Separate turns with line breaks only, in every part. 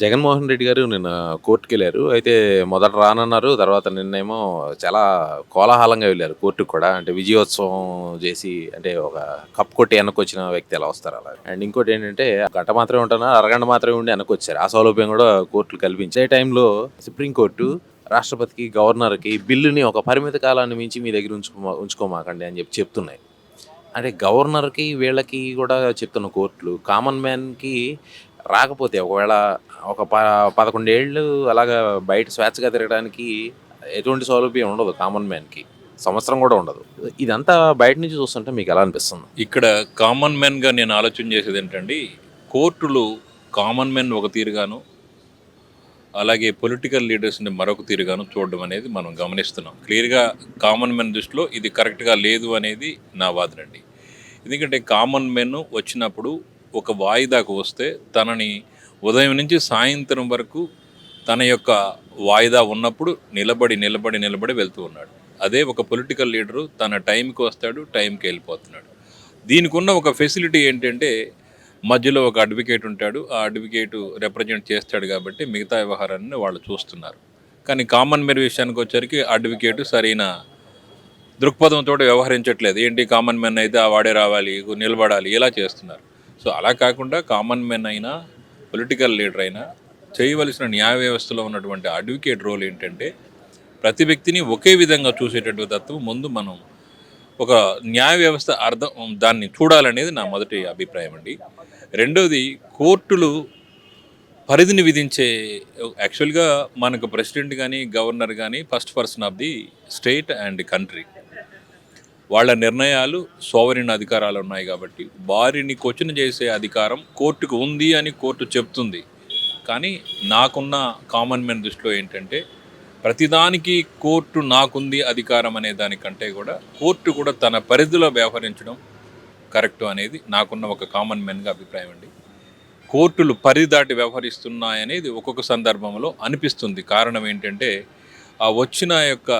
జగన్మోహన్ రెడ్డి గారు నిన్న కోర్టుకి వెళ్ళారు అయితే మొదట రానన్నారు తర్వాత నిన్నేమో చాలా కోలాహలంగా వెళ్ళారు కోర్టుకు కూడా. అంటే విజయోత్సవం చేసి అంటే ఒక కప్ కొట్టి వెనక్కి వచ్చిన వ్యక్తి ఎలా వస్తారు అలా? అండ్ ఇంకోటి ఏంటంటే గంట మాత్రమే ఉంటాను అరగంట మాత్రమే ఉండి వెనక్కి వచ్చారు ఆ సౌలభ్యం కూడా కోర్టులు కల్పించే టైంలో సుప్రీంకోర్టు రాష్ట్రపతికి గవర్నర్కి బిల్లుని ఒక పరిమిత కాలాన్ని మించి మీ దగ్గర ఉంచుకో ఉంచుకోమాకండి అని చెప్పి చెప్తున్నాయి. అంటే గవర్నర్కి వీళ్ళకి కూడా చెప్తున్న కోర్టులు కామన్ మ్యాన్కి రాకపోతే ఒకవేళ ఒక ప పదకొండేళ్ళు అలాగా బయట స్వేచ్ఛగా తిరగడానికి ఎటువంటి సౌలభ్యం ఉండదు కామన్ మ్యాన్కి సంవత్సరం కూడా ఉండదు. ఇదంతా బయట నుంచి చూస్తుంటే మీకు ఎలా అనిపిస్తుంది?
ఇక్కడ కామన్ మ్యాన్గా నేను ఆలోచన చేసేది ఏంటండి కోర్టులు కామన్ మ్యాన్ ఒక తీరుగాను అలాగే పొలిటికల్ లీడర్స్ని మరొక తీరుగాను చూడడం అనేది మనం గమనిస్తున్నాం. క్లియర్గా కామన్ మెన్ దృష్టిలో ఇది కరెక్ట్గా లేదు అనేది నా వాదనండి ఎందుకంటే కామన్ మెన్ వచ్చినప్పుడు ఒక వాయిదాకు వస్తే తనని ఉదయం నుంచి సాయంత్రం వరకు తన యొక్క వాయిదా ఉన్నప్పుడు నిలబడి నిలబడి నిలబడి వెళ్తూ ఉన్నాడు. అదే ఒక పొలిటికల్ లీడరు తన టైంకి వస్తాడు టైంకి వెళ్ళిపోతున్నాడు. దీనికి ఉన్న ఒక ఫెసిలిటీ ఏంటంటే మధ్యలో ఒక అడ్వకేట్ ఉంటాడు. ఆ అడ్వకేట్ రిప్రజెంట్ చేస్తాడు కాబట్టి మిగతా వ్యవహారాన్ని వాళ్ళు చూస్తున్నారు. కానీ కామన్ మెన్ విషయానికి వచ్చరికి అడ్వకేట్ సరైన దృక్పథంతో వ్యవహరించట్లేదు. ఏంటి కామన్ మెన్ అయితే ఆ వాడే రావాలి నిలబడాలి ఇలా చేస్తున్నారు. సో అలా కాకుండా కామన్ మెన్ అయినా పొలిటికల్ లీడర్ అయినా చేయవలసిన న్యాయ వ్యవస్థలో ఉన్నటువంటి అడ్వకేట్ రోల్ ఏంటంటే ప్రతి వ్యక్తిని ఒకే విధంగా చూసేటటువంటి తత్వం ముందు మనం ఒక న్యాయ వ్యవస్థ అర్థం దాన్ని చూడాలనేది నా మొదటి అభిప్రాయం అండి. రెండవది కోర్టులు పరిధిని విధించే యాక్చువల్గా మనకు ప్రెసిడెంట్ కానీ గవర్నర్ కానీ first person of the state and country వాళ్ళ నిర్ణయాలు సోవరిన్ అధికారాలు ఉన్నాయి కాబట్టి వారిని క్వశ్చన్ చేసే అధికారం కోర్టుకు ఉంది అని కోర్టు చెప్తుంది. కానీ నాకున్న కామన్ మెన్ దృష్టిలో ఏంటంటే ప్రతిదానికి కోర్టు నాకుంది అధికారం అనే దానికంటే కూడా కోర్టు కూడా తన పరిధిలో వ్యవహరించడం కరెక్ట్ అనేది నాకున్న ఒక కామన్ మెన్గా అభిప్రాయం అండి. కోర్టులు పరిధి దాటి వ్యవహరిస్తున్నాయనేది ఒక్కొక్క సందర్భంలో అనిపిస్తుంది. కారణం ఏంటంటే ఆ వచ్చిన యొక్క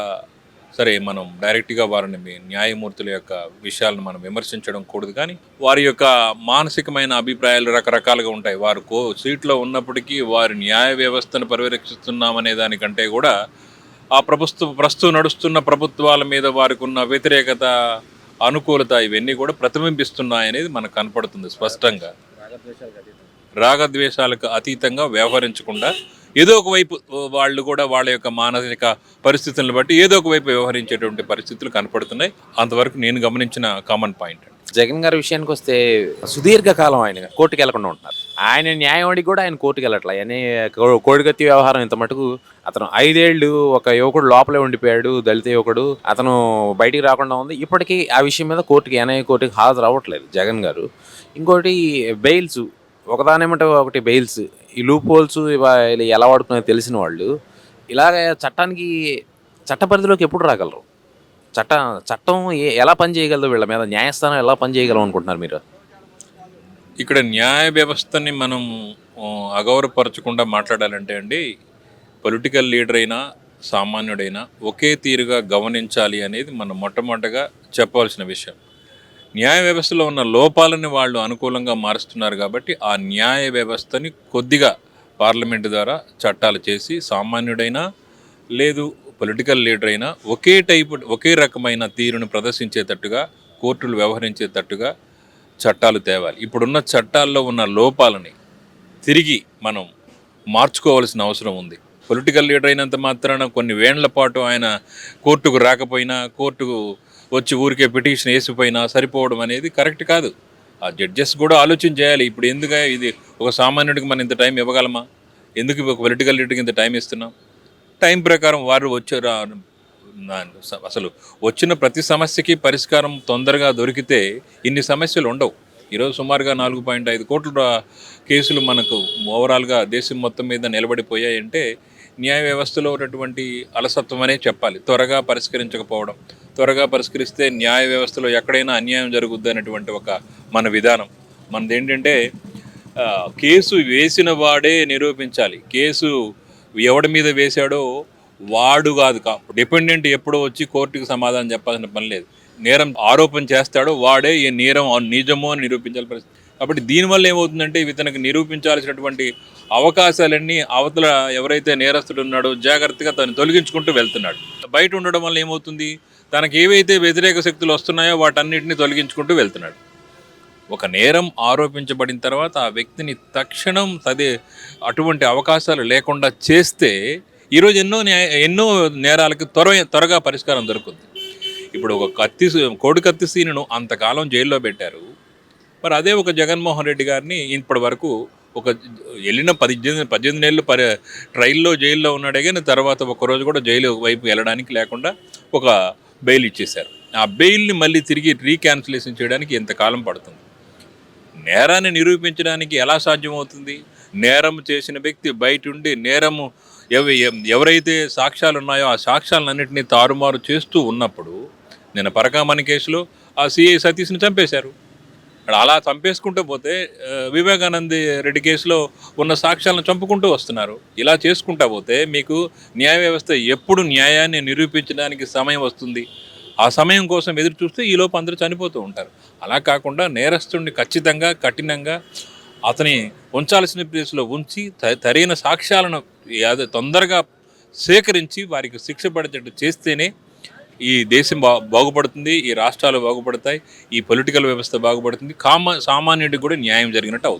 సరే మనం డైరెక్ట్గా వారిని మీ న్యాయమూర్తుల యొక్క విషయాలను మనం విమర్శించడం కూడదు. కానీ వారి యొక్క మానసికమైన అభిప్రాయాలు రకరకాలుగా ఉంటాయి. వారు కో సీట్లో ఉన్నప్పటికీ వారి న్యాయ వ్యవస్థను పర్యవేక్షిస్తున్నామనే దానికంటే కూడా ఆ ప్రభుత్వ ప్రస్తుతం నడుస్తున్న ప్రభుత్వాల మీద వారికి ఉన్న వ్యతిరేకత అనుకూలత ఇవన్నీ కూడా ప్రతిబింబిస్తున్నాయనేది మనకు కనపడుతుంది స్పష్టంగా. రాగద్వేషాలకు అతీతంగా వ్యవహరించకుండా ఏదో ఒక వైపు వాళ్ళు కూడా వాళ్ళ యొక్క మానసిక పరిస్థితులను బట్టి ఏదో ఒక వైపు వ్యవహరించేటువంటి పరిస్థితులు కనపడుతున్నాయి. అంతవరకు నేను గమనించిన కామన్ పాయింట్
జగన్ గారి విషయానికి వస్తే సుదీర్ఘకాలం ఆయన కోర్టుకి వెళ్ళకుండా ఉంటున్నారు ఆయన న్యాయవాడికి కూడా ఆయన కోర్టుకి వెళ్ళట్లే. ఆయన కో- కోడిగత్తి వ్యవహారం ఇంత మటుకు అతను ఐదేళ్ళు ఒక యువకుడు లోపలే ఉండిపోయాడు దళిత యువకుడు అతను బయటికి రాకుండా ఉంది. ఇప్పటికీ ఆ విషయం మీద కోర్టుకి ఎన్ఐ కోర్టుకి హాజరు అవ్వట్లేదు జగన్ గారు. ఇంకోటి బెయిల్స్ ఒకదానేమంటే ఒకటి బెయిల్స్. ఈ లూప్ హోల్స్ ఎలా వాడుకునే తెలిసిన వాళ్ళు ఇలాగ చట్టానికి చట్ట పరిధిలోకి ఎప్పుడు రాగలరు? చట్ట చట్టం ఏ- ఎలా పనిచేయగలదు వీళ్ళ మీద న్యాయస్థానం ఎలా పని చేయగలం అనుకుంటున్నారు మీరు?
ఇక్కడ న్యాయ వ్యవస్థని మనం అగౌరవపరచకుండా మాట్లాడాలంటే అండి పొలిటికల్ లీడర్ అయినా సామాన్యుడైనా ఒకే తీరుగా గమనించాలి అనేది మనం మొట్టమొదటగా చెప్పవలసిన విషయం. న్యాయ వ్యవస్థలో ఉన్న లోపాలని వాళ్ళు అనుకూలంగా మారుస్తున్నారు కాబట్టి ఆ న్యాయ వ్యవస్థని కొద్దిగా పార్లమెంటు ద్వారా చట్టాలు చేసి సామాన్యుడైనా లేదు పొలిటికల్ లీడర్ అయినా ఒకే టైపు ఒకే రకమైన తీరును ప్రదర్శించేటట్టుగా కోర్టులు వ్యవహరించేటట్టుగా చట్టాలు తేవాలి. ఇప్పుడున్న చట్టాల్లో ఉన్న లోపాలని తిరిగి మనం మార్చుకోవాల్సిన అవసరం ఉంది. పొలిటికల్ లీడర్ అయినంత మాత్రాన కొన్ని వేండ్ల పాటు ఆయన కోర్టుకు రాకపోయినా కోర్టుకు వచ్చి ఊరికే పిటిషన్ వేసిపోయినా సరిపోవడం అనేది కరెక్ట్ కాదు. ఆ జడ్జెస్ కూడా ఆలోచన చేయాలి. ఇప్పుడు ఎందుకు ఇది ఒక సామాన్యుడికి మనం ఇంత టైం ఇవ్వగలమా? ఎందుకు ఒక పొలిటికల్ లీడర్కి ఇంత టైం ఇస్తున్నాం? టైం ప్రకారం వారు వచ్చారు? అసలు వచ్చిన ప్రతి సమస్యకి పరిష్కారం తొందరగా దొరికితే ఇన్ని సమస్యలు ఉండవు. ఈరోజు సుమారుగా నాలుగు పాయింట్ ఐదు కోట్ల కేసులు మనకు ఓవరాల్గా దేశం మొత్తం మీద నిలబడిపోయాయంటే న్యాయ వ్యవస్థలో ఉన్నటువంటి అలసత్వం అనే చెప్పాలి. త్వరగా పరిష్కరించకపోవడం త్వరగా పరిష్కరిస్తే న్యాయ వ్యవస్థలో ఎక్కడైనా అన్యాయం జరుగుద్ది అనేటువంటి ఒక మన విధానం. మనది ఏంటంటే కేసు వేసిన వాడే నిరూపించాలి. కేసు ఎవడి మీద వేశాడో వాడు కాదు కా డిపెండెంట్ ఎప్పుడో వచ్చి కోర్టుకి సమాధానం చెప్పాల్సిన పని లేదు. నేరం ఆరోపణ చేస్తాడో వాడే ఈ నేరం నిజమో అని నిరూపించాలి పరిస్థితి. కాబట్టి దీనివల్ల ఏమవుతుందంటే ఇతనికి నిరూపించాల్సినటువంటి అవకాశాలన్నీ అవతల ఎవరైతే నేరస్తుడు ఉన్నాడో జాగ్రత్తగా తను తొలగించుకుంటూ వెళ్తున్నాడు. బయట ఉండడం వల్ల ఏమవుతుంది? తనకి ఏవైతే వ్యతిరేక శక్తులు వస్తున్నాయో వాటన్నిటిని తొలగించుకుంటూ వెళ్తున్నాడు. ఒక నేరం ఆరోపించబడిన తర్వాత ఆ వ్యక్తిని తక్షణం తదే అటువంటి అవకాశాలు లేకుండా చేస్తే ఈరోజు ఎన్నో న్యాయ ఎన్నో నేరాలకు త్వర త్వరగా పరిష్కారం దొరుకుతుంది. ఇప్పుడు ఒక కత్తి కోడి కత్తి సీనును అంతకాలం జైల్లో పెట్టారు. మరి అదే ఒక జగన్మోహన్ రెడ్డి గారిని ఇప్పటి వరకు ఒక వెళ్ళిన పద్దెనిమిది పద్దెనిమిది నెలలు పరి ట్రైల్లో జైల్లో ఉన్నాడే కానీ తర్వాత ఒకరోజు కూడా జైలు వైపు వెళ్ళడానికి లేకుండా ఒక బెయిల్ ఇచ్చేశారు. ఆ బెయిల్ని మళ్ళీ తిరిగి రీక్యాన్సిలేషన్ చేయడానికి ఎంతకాలం పడుతుంది. నేరాన్ని నిరూపించడానికి ఎలా సాధ్యమవుతుంది? నేరం చేసిన వ్యక్తి బయట ఉండి నేరము ఎవ ఎవరైతే సాక్ష్యాలు ఉన్నాయో ఆ సాక్ష్యాలన్నింటినీ తారుమారు చేస్తూ ఉన్నప్పుడు నిన్న పరకామణి కేసులో ఆ సిఐ సతీష్ని చంపేశారు. అలా చంపేసుకుంటూ పోతే వివేకానంద రెడ్డి కేసులో ఉన్న సాక్ష్యాలను చంపుకుంటూ వస్తున్నారు. ఇలా చేసుకుంటా పోతే మీకు న్యాయ వ్యవస్థ ఎప్పుడు న్యాయాన్ని నిరూపించడానికి సమయం వస్తుంది. ఆ సమయం కోసం ఎదురు చూస్తే ఈలోపు అందరూ చనిపోతూ ఉంటారు. అలా కాకుండా నేరస్తుడిని ఖచ్చితంగా కఠినంగా అతని ఉంచాల్సిన ప్లేస్లో ఉంచి త- సాక్ష్యాలను తొందరగా సేకరించి వారికి శిక్ష పడేటట్టు చేస్తేనే ఈ దేశం బా బాగుపడుతుంది ఈ రాష్ట్రాలు బాగుపడతాయి ఈ పొలిటికల్ వ్యవస్థ బాగుపడుతుంది కామ సామాన్యుడికి కూడా న్యాయం జరిగినట్టు అవుతుంది.